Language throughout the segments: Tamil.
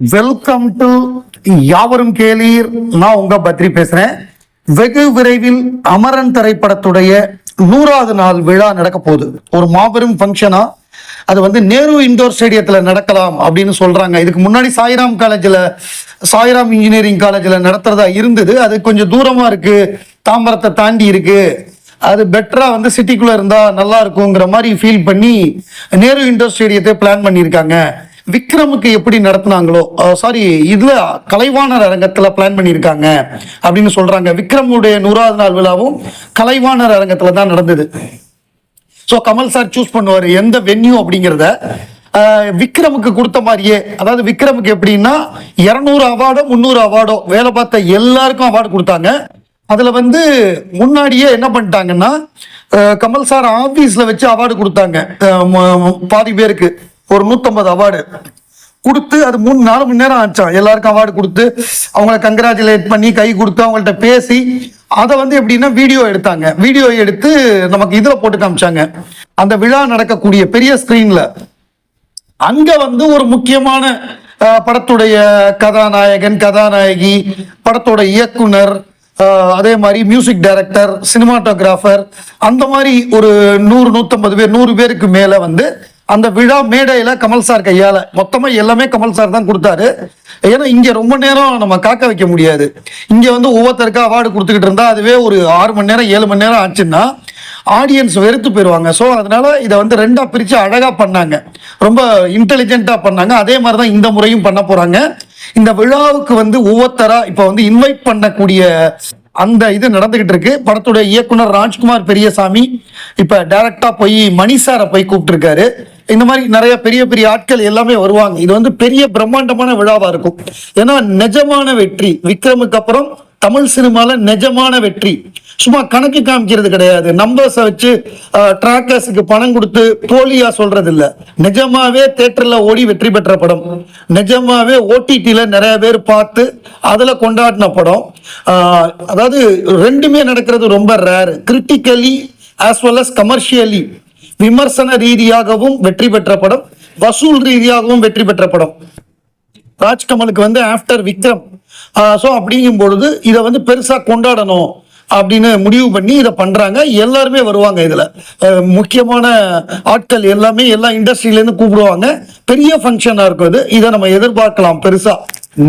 வெல்கம் டு யாவரும் கேளீர். நான் உங்க பத்ரி பேசுறேன். வெகு விரைவில் அமரன் திரைப்படத்துடைய நூறாவது நாள் விழா நடக்க போகுது. ஒரு மாபெரும் ஃபங்க்ஷனா அது வந்து நேரு இண்டோர் ஸ்டேடியத்துல நடக்கலாம் அப்படின்னு சொல்றாங்க. இதுக்கு முன்னாடி சாய்ராம் காலேஜ்ல சாய்ராம் இன்ஜினியரிங் காலேஜ்ல நடத்துறதா இருந்தது. அது கொஞ்சம் தூரமா இருக்கு. தாம்பரத்தை தாண்டி இருக்கு. அது பெட்டரா வந்து சிட்டிக்குள்ள இருந்தா நல்லா இருக்குங்கிற மாதிரி ஃபீல் பண்ணி நேரு இண்டோர் ஸ்டேடியத்தை பிளான் பண்ணியிருக்காங்க. விக்ரமுக்கு எப்படி நடத்தினாங்களோ சாரி இதுல கலைவாணர் அரங்கத்துல பிளான் பண்ணியிருக்காங்க அப்படின்னு சொல்றாங்க. விக்ரமுடைய நூறாவது நாள் விழாவும் கலைவாணர் அரங்கத்துல தான் நடந்தது. ஸோ கமல் சார் சூஸ் பண்ணுவார் எந்த வென்யூ அப்படிங்கிறத. விக்ரமுக்கு கொடுத்த மாதிரியே அதாவது விக்ரமுக்கு எப்படின்னா இரநூறு அவார்டோ முந்நூறு அவார்டோ வேலை பார்த்த எல்லாருக்கும் அவார்டு கொடுத்தாங்க. அதில் வந்து முன்னாடியே என்ன பண்ணிட்டாங்கன்னா கமல் சார் ஆஃபீஸில் வச்சு அவார்டு கொடுத்தாங்க. பாதி பேருக்கு. ஒரு நூத்தம்பது அவார்டு கொடுத்து அது மூணு நாலு மணி நேரம் ஆச்சான் எல்லாருக்கும் அவார்டு கொடுத்து அவங்கள கங்க்ராச்சுலேட் பண்ணி கை கொடுத்து அவங்கள்ட்ட பேசி அதை வந்து எப்படின்னா வீடியோ எடுத்தாங்க. வீடியோ எடுத்து நமக்கு இதில் போட்டு காமிச்சாங்க. அந்த விழா நடக்கக்கூடிய பெரிய ஸ்கிரீன்ல அங்க வந்து ஒரு முக்கியமான படத்துடைய கதாநாயகன் கதாநாயகி படத்தோட இயக்குனர் அதே மாதிரி மியூசிக் டைரக்டர் சினிமாட்டோகிராஃபர் அந்த மாதிரி ஒரு நூறு நூற்றம்பது பேர் நூறு பேருக்கு மேலே வந்து அந்த விழா மேடையில கமல் சார் கையால. மொத்தமா எல்லாமே கமல் சார் தான் கொடுத்தாரு. ஏன்னா இங்க ரொம்ப நேரம் நம்ம காக்க வைக்க முடியாது. இங்க வந்து ஒவ்வொருத்தருக்கா அவார்டு கொடுத்துக்கிட்டு இருந்தா அதுவே ஒரு ஆறு மணி நேரம் ஏழு மணி நேரம் ஆச்சுன்னா ஆடியன்ஸ் வெறுத்து போயிடுவாங்க ஸோ அதனால இதை வந்து ரெண்டா பிரிச்சு அழகா பண்ணாங்க. ரொம்ப இன்டெலிஜென்ட்டாக பண்ணாங்க. அதே மாதிரி தான் இந்த முறையும் பண்ண போறாங்க. இந்த விழாவுக்கு வந்து ஒவ்வொருத்தரா இப்போ வந்து இன்வைட் பண்ணக்கூடிய அந்த இது நடந்துகிட்டு இருக்கு. படத்துடைய இயக்குனர் ராஜ்குமார் பெரியசாமி இப்ப டைரக்டா போய் மணி சாரை போய் கூப்பிட்டுருக்காரு. இந்த மாதிரி நிறைய பெரிய பெரிய ஆட்கள் எல்லாமே வருவாங்க. இது வந்து பெரிய பிரம்மாண்டமான விழாவா இருக்கும். ஏன்னா நிஜமான வெற்றி. விக்ரமுக்கு அப்புறம் தமிழ் சினிமால நிஜமான வெற்றி. சும்மா கணக்கு காமிக்கிறது கிடையாது. நம்பர்ஸை வச்சு ட்ராக்கர்ஸுக்கு பணம் கொடுத்து போலியா சொல்றது இல்ல நிஜமாவே தேட்டர்ல ஓடி வெற்றி பெற்ற படம். நிஜமாவே ஓடிடியில நிறைய பேர் பார்த்து அதுல கொண்டாடின படம். அதாவது ரெண்டுமே நடக்கிறது ரொம்ப rare critically as well as commercially விமர்சன ரீதியாகவும் வெற்றி பெற்ற படம். வசூல் ரீதியாகவும் வெற்றி பெற்ற படம். ராஜ்கமலுக்கு வந்து ஆஃப்டர் விக்ரம். ஸோ அப்படிங்கும் பொழுது இதை வந்து பெருசா கொண்டாடணும் அப்படின்னு முடிவு பண்ணி இதை பண்றாங்க. எல்லாருமே வருவாங்க இதுல. முக்கியமான ஆட்கள் எல்லாமே எல்லா இண்டஸ்ட்ரியிலேருந்து கூப்பிடுவாங்க. பெரிய ஃபங்க்ஷனா இருக்கும் இது. இதை நம்ம எதிர்பார்க்கலாம் பெருசா.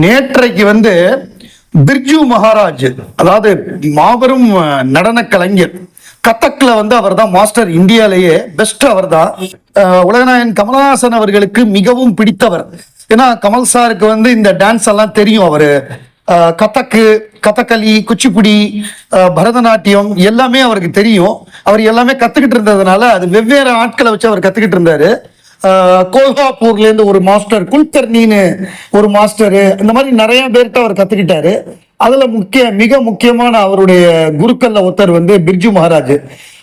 நேற்றைக்கு வந்து பிர்ஜு மகாராஜ் அதாவது மாபெரும் நடன கலைஞர் கத்தக்ல வந்து அவர் தான் மாஸ்டர் இந்தியாலேயே பெஸ்ட் அவர் தான் உலகநாயகன் கமலஹாசன் அவர்களுக்கு மிகவும் பிடித்தவர். ஏன்னா கமல் சாருக்கு வந்து இந்த டான்ஸ் எல்லாம் தெரியும் அவரு. கதக்கு கதகளி குச்சிப்புடி பரதநாட்டியம் எல்லாமே அவருக்கு தெரியும். அவர் எல்லாமே கத்துக்கிட்டு இருந்ததுனால அது வெவ்வேறு ஆட்களை வச்சு அவர் கத்துக்கிட்டு இருந்தாரு. அஹ், கோல்ஹாப்பூர்ல இருந்து ஒரு மாஸ்டர் குல்கர்னின்னு ஒரு மாஸ்டரு இந்த மாதிரி நிறைய பேர்கிட்ட அவர் கத்துக்கிட்டாரு. அதுல முக்கிய மிக முக்கியமான அவருடைய குருக்கள்ல ஒருத்தர் வந்து பிர்ஜு மகாராஜ்.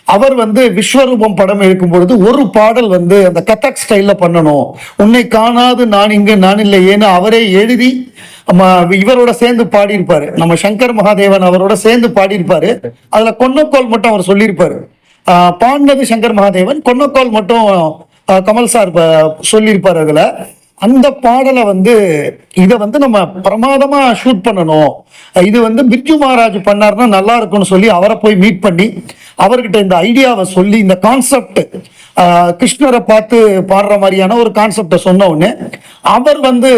அவர் வந்து விஸ்வரூபம் படம் எடுக்கும் பொழுது ஒரு பாடல் வந்து அந்த கதக் ஸ்டைலில் பண்ணணும். உன்னை காணாது நான் இங்கு நான் இல்லை ஏன்னு அவரே எழுதி நம்ம இவரோட சேர்ந்து பாடியிருப்பாரு. நம்ம சங்கர் மகாதேவன் அவரோட சேர்ந்து பாடியிருப்பாரு. அதுல கொன்னக்கோல் மட்டும் அவர் சொல்லியிருப்பாரு. ஆஹ் சங்கர் மகாதேவன். கொன்னக்கோல் மட்டும் ஆஹ் கமல் சார் சொல்லியிருப்பார் அதில் அதுல. அந்த பாடலை வந்து இதை வந்து நம்ம பிரமாதமாக ஷூட் பண்ணணும். இது வந்து பிர்ஜு மகாராஜ் பண்ணாருன்னா நல்லா இருக்கும்னு சொல்லி அவரை போய் மீட் பண்ணி அவர்கிட்ட இந்த ஐடியாவை சொல்லி இந்த கான்செப்ட் கிருஷ்ணரை பார்த்து பாடுற மாதிரியான ஒரு கான்செப்டை சொன்ன உடனே அவர் வந்து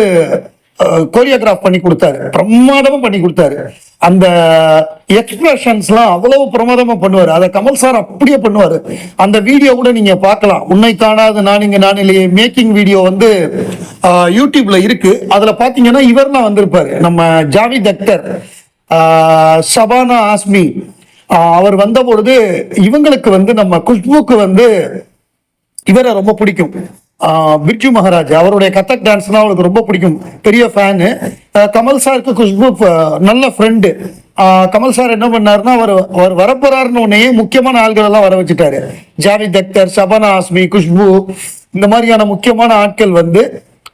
கோரியோகிராஃப் பண்ணி கொடுத்தாரு. பிரமாதமா பண்ணி கொடுத்தாரு. அந்த எக்ஸ்பிரஷன்ஸ்லாம் அவ்வளவு பிரமாதமா பண்ணுவாரு. அதை கமல் சார் அப்படியே பண்ணுவாரு. அந்த வீடியோ கூட நீங்க பார்க்கலாம். உன்னை காணாத நான் இங்க நான் இல்லையே. மேக்கிங் வீடியோ வந்து ஆஹ், யூடியூப்ல இருக்கு. அதுல பாத்தீங்கன்னா இவர்லாம் வந்திருப்பாரு. நம்ம ஜாவித் அக்தர் ஆஹ், ஷபானா ஆஸ்மி. அவர் வந்த பொழுது இவங்களுக்கு வந்து நம்ம குஷ்புக்கு வந்து இவரை ரொம்ப பிடிக்கும். பிர்ஜு மகாராஜ் அவருடைய கத்தக் டான்ஸ்னா அவளுக்கு ரொம்ப பிடிக்கும். பெரிய ஃபேனு கமல் சாருக்கு குஷ்பு நல்ல ஃப்ரெண்டு கமல் சார் என்ன பண்ணாருன்னா அவர் அவர் வரப்போறாருன்னு உடனே முக்கியமான ஆள்கள் எல்லாம் வர வச்சுட்டாரு. ஜாவித் அக்தர் சபனா ஆஸ்மி குஷ்பு இந்த மாதிரியான முக்கியமான ஆட்கள் வந்து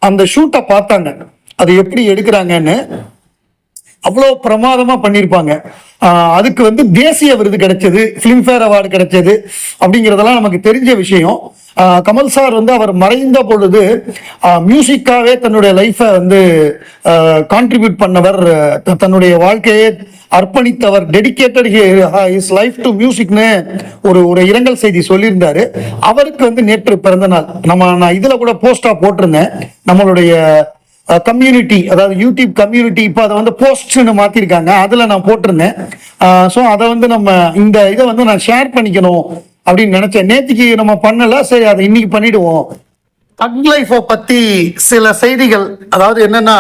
அந்த ஷூட்டை பார்த்தாங்க. அது எப்படி எடுக்கிறாங்கன்னு அவ்வளோ பிரமாதமாக பண்ணியிருப்பாங்க அதுக்கு வந்து தேசிய விருது கிடைச்சது ஃபிலிம்ஃபேர் அவார்டு கிடைச்சது அப்படிங்கிறதெல்லாம் நமக்கு தெரிஞ்ச விஷயம். கமல் சார் வந்து அவர் மறைந்த பொழுது மியூசிக்காகவே தன்னுடைய லைஃப்பை வந்து கான்ட்ரிபியூட் பண்ணவர் தன்னுடைய வாழ்க்கையை அர்ப்பணித்தவர் டெடிகேட்டட் இஸ் லைஃப் டு மியூசிக்னு ஒரு ஒரு இரங்கல் செய்தி சொல்லியிருந்தாரு. அவருக்கு வந்து நேற்று பிறந்த நாள். நம்ம நான் இதில் கூட போஸ்டாக போட்டிருந்தேன். நம்மளுடைய கம்யூனிட்டி அதாவது யூடியூப் கம்யூனிட்டி இப்போ அதை வந்து போஸ்ட்னு மாற்றிருக்காங்க அதில் நான் போட்டிருந்தேன். ஸோ அதை வந்து நம்ம இந்த இதை வந்து நான் ஷேர் பண்ணிக்கணும் அப்படின்னு நினச்சேன். நேற்றுக்கு நம்ம பண்ணலாம் சரி அதை இன்னைக்கு பண்ணிடுவோம். தக் லைஃபை பற்றி சில செய்திகள் அதாவது என்னென்னா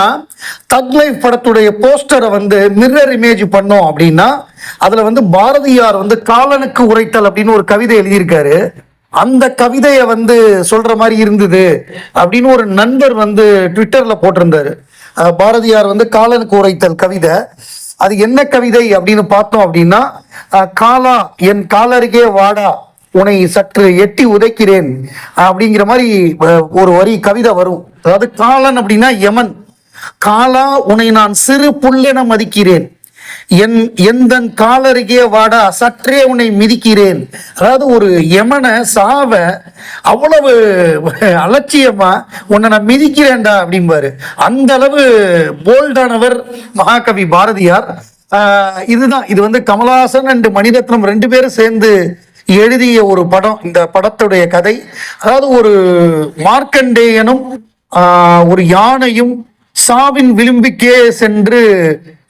தக் லைஃப் படத்துடைய போஸ்டரை வந்து மிரர் இமேஜ் பண்ணோம் அப்படின்னா அதில் வந்து பாரதியார் வந்து காலனுக்கு உரைத்தல் அப்படின்னு ஒரு கவிதை எழுதியிருக்காரு. அந்த கவிதையை வந்து சொல்ற மாதிரி இருந்தது அப்படின்னு ஒரு நண்பர் வந்து ட்விட்டர்ல போட்டிருந்தாரு. பாரதியார் வந்து காலனுக்கு உரைத்தல் கவிதை. அது என்ன கவிதை அப்படின்னு பார்த்தோம் அப்படின்னா காலா என் காலருகே வாடா உன்னை சற்று எட்டி உதைக்கிறேன் அப்படிங்கிற மாதிரி ஒரு வரி கவிதை வரும். அதாவது காலன் அப்படின்னா யமன். காலா உன்னை நான் சிறு புல்லென மதிக்கிறேன். என் எந்தன் காலருகே வாடா சற்றே உன்னை மிதிக்கிறேன். அதாவது ஒரு யமனை சாவ அவ்வளவு அலட்சியமா உன்னை நான் மிதிக்கிறேன்டா அப்படிம்பாரு. அந்த அளவு போல்டானவர் மகாகவி பாரதியார். ஆஹ் இதுதான். இது வந்து கமலஹாசன் அண்ட் மணிரத்னம் ரெண்டு பேரும் சேர்ந்து எழுதிய ஒரு படம். இந்த படத்துடைய கதை. அதாவது ஒரு மார்க்கண்டேயனும் ஆஹ், ஒரு யானையும் சாவின் விளிம்புக்கே சென்று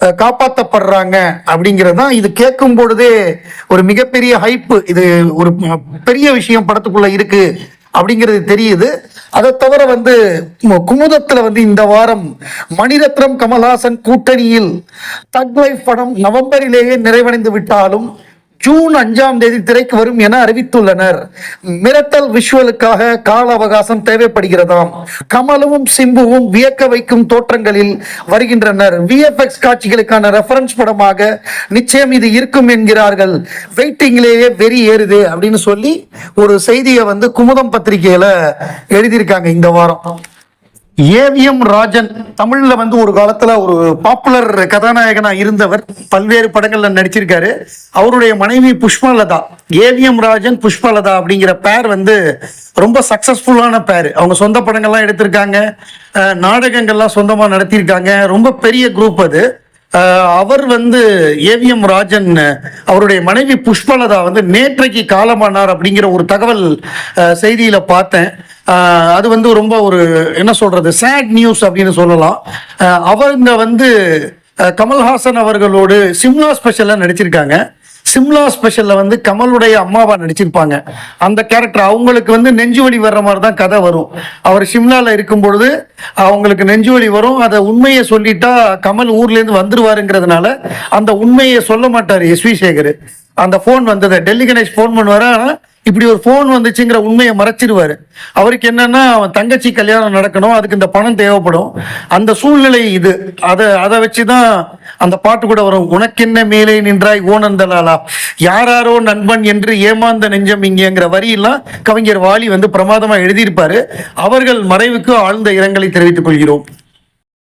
காப்பாற்றப்படுறாங்க காப்பாத்தப்படுறாங்க அப்படிங்கிறது தான் இது கேட்கும் பொழுதே ஒரு மிகப்பெரிய ஹைப்பு இது ஒரு பெரிய விஷயம் படத்துக்குள்ள இருக்கு அப்படிங்கிறது தெரியுது. அதை தவிர வந்து குமுதத்தில் வந்து இந்த வாரம் மணிரத்னம் கமல்ஹாசன் கூட்டணியில் தக் லைஃப் படம் நவம்பரிலேயே நிறைவடைந்து விட்டாலும் ஜூன் அஞ்சாம் தேதி திரைக்கு வரும் என அறிவித்துள்ளனர். மிரட்டல் விஷுவலுக்காக கால அவகாசம் தேவைப்படுகிறதாம். கமலும் சிம்புவும் வியக்க வைக்கும் தோற்றங்களில் வருகின்றனர். விஎஃப்எக்ஸ் காட்சிகளுக்கான ரெஃபரன்ஸ் படமாக நிச்சயம் இது இருக்கும் என்கிறார்கள். வெயிட்டிங்லேயே வெறி ஏறுது அப்படின்னு சொல்லி ஒரு செய்தியை வந்து குமுதம் பத்திரிகையில எழுதியிருக்காங்க இந்த வாரம். ஏவிஎம் ராஜன் தமிழ்ல வந்து ஒரு காலத்துல ஒரு பாப்புலர் கதாநாயகனா இருந்தவர். பல்வேறு படங்கள்ல நடிச்சிருக்காரு. அவருடைய மனைவி புஷ்பலதா. ஏவிஎம் ராஜன் புஷ்பலதா அப்படிங்கிற பேர் வந்து ரொம்ப சக்சஸ்ஃபுல்லான பேர் அவங்க சொந்த படங்கள்லாம் எடுத்திருக்காங்க. நாடகங்கள்லாம் சொந்தமா நடத்தியிருக்காங்க. ரொம்ப பெரிய குரூப் அது. அவர் வந்து ஏவிஎம் ராஜன் அவருடைய மனைவி புஷ்பலதா வந்து நேற்றைக்கு காலமானார் அப்படிங்கிற ஒரு தகவல் செய்தியில பார்த்தேன். அது வந்து ரொம்ப ஒரு என்ன சொல்றது சேட் நியூஸ் அப்படின்னு சொல்லலாம். அவங்க வந்து கமல்ஹாசன் அவர்களோடு சிம்லா ஸ்பெஷலாக நடிச்சிருக்காங்க. சிம்லா ஸ்பெஷலில் வந்து கமலுடைய அம்மாவா நடிச்சிருப்பாங்க. அந்த கேரக்டர் அவங்களுக்கு வந்து நெஞ்சு வலி வர்ற மாதிரி தான் கதை வரும். அவர் சிம்லாவில் இருக்கும் பொழுது அவங்களுக்கு நெஞ்சு வலி வரும். அதை உண்மையை சொல்லிட்டா கமல் ஊர்லேருந்து வந்துருவாருங்கிறதுனால அந்த உண்மையை சொல்ல மாட்டார் எஸ் வி சேகர். அந்த ஃபோன் வந்தது. டெல்லி கணேஷ் ஃபோன் பண்ணுவார். ஆனால் இப்படி ஒரு ஃபோன் வந்துச்சுங்கிற உண்மையை மறைச்சிருவாரு. அவருக்கு என்னன்னா அவன் தங்கச்சி கல்யாணம் நடக்கணும் அதுக்கு இந்த பணம் தேவைப்படும். அந்த சூழ்நிலை இது. அதை அதை வச்சுதான் அந்த பாட்டு கூட வரும். உனக்கென்ன மேலே நின்றாய் ஓனந்தலாலா யாராரோ நண்பன் என்று ஏமாந்த நெஞ்சம் இங்கேங்கிற வரியெல்லாம் கவிஞர் வாலி வந்து பிரமாதமா எழுதியிருப்பாரு. அவர்கள் மறைவுக்கு ஆழ்ந்த இரங்கலை தெரிவித்துக் கொள்கிறோம்.